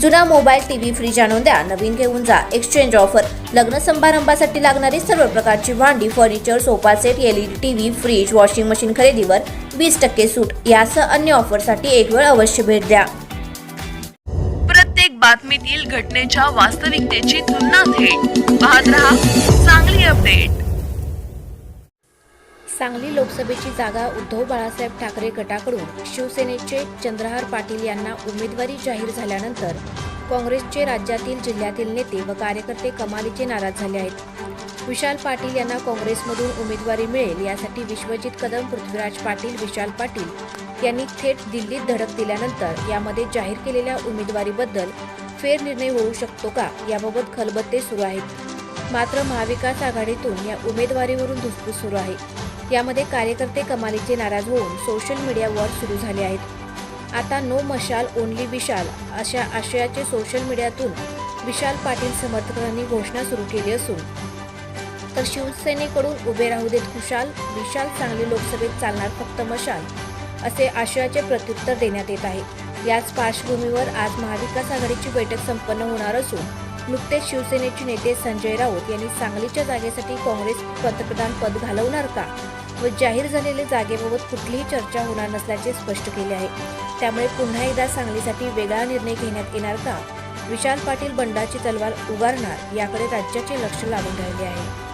जुना mobile TV fridge आणून द्या. नवीन घेऊन जा. एक्सचेंज ऑफर लग्न समारंभासाठी लागणारी सर्व प्रकारची भांडी furniture sofa set LED TV fridge washing machine खरेदीवर वीस टक्के सूट. यासह अन्य ऑफरसाठी एक वेळ अवश्य भेट द्या. प्रत्येक बातमीतील घटनेच्या वास्तविकतेची तुलना थेट पाहत रहा चांगली सांगली लोकसभेची जागा उद्धव बाळासाहेब ठाकरे गटाकडून शिवसेनेचे चंद्रहार पाटील यांना उमेदवारी जाहीर झाल्यानंतर काँग्रेसचे राज्यातील जिल्ह्यातील नेते व कार्यकर्ते कमालीचे नाराज झाले आहेत. विशाल पाटील यांना काँग्रेसमधून उमेदवारी मिळेल यासाठी विश्वजित कदम पृथ्वीराज पाटील विशाल पाटील यांनी थेट दिल्लीत धडक दिल्यानंतर यामध्ये जाहीर केलेल्या उमेदवारीबद्दल फेरनिर्णय होऊ शकतो का? याबाबत खलबत्ते सुरू आहेत. मात्र महाविकास आघाडीतून या उमेदवारीवरून धुसफूस सुरू आहे. यामध्ये कार्यकर्ते कमालीचे नाराज होऊन सोशल मीडियावर सुरू झाले आहेत. आता नो मशाल ओनली विशाल अशा आशयाचे सोशल मीडियातून विशाल पाटील समर्थकांनी घोषणा सुरू केली असून तर शिवसेनेकडून उभे राहू देत खुशाल विशाल सांगली लोकसभेत चालणार फक्त मशाल असे आशयाचे प्रत्युत्तर देण्यात येत आहे. याच पार्श्वभूमीवर आज महाविकास आघाडीची बैठक संपन्न होणार असून नुकतेच शिवसेनेचे नेते संजय राऊत यांनी सांगलीच्या जागेसाठी काँग्रेस पंतप्रधान पद घालवणार का? व जाहीर झालेल्या जागेबाबत कुठलीही चर्चा होणार नसल्याचे स्पष्ट केले आहे. त्यामुळे पुन्हा एकदा सांगलीसाठी वेगळा निर्णय घेण्यात येणार का? विशाल पाटील बंडाची तलवार उगारणार याकडे राज्याचे लक्ष लागून राहिले आहे.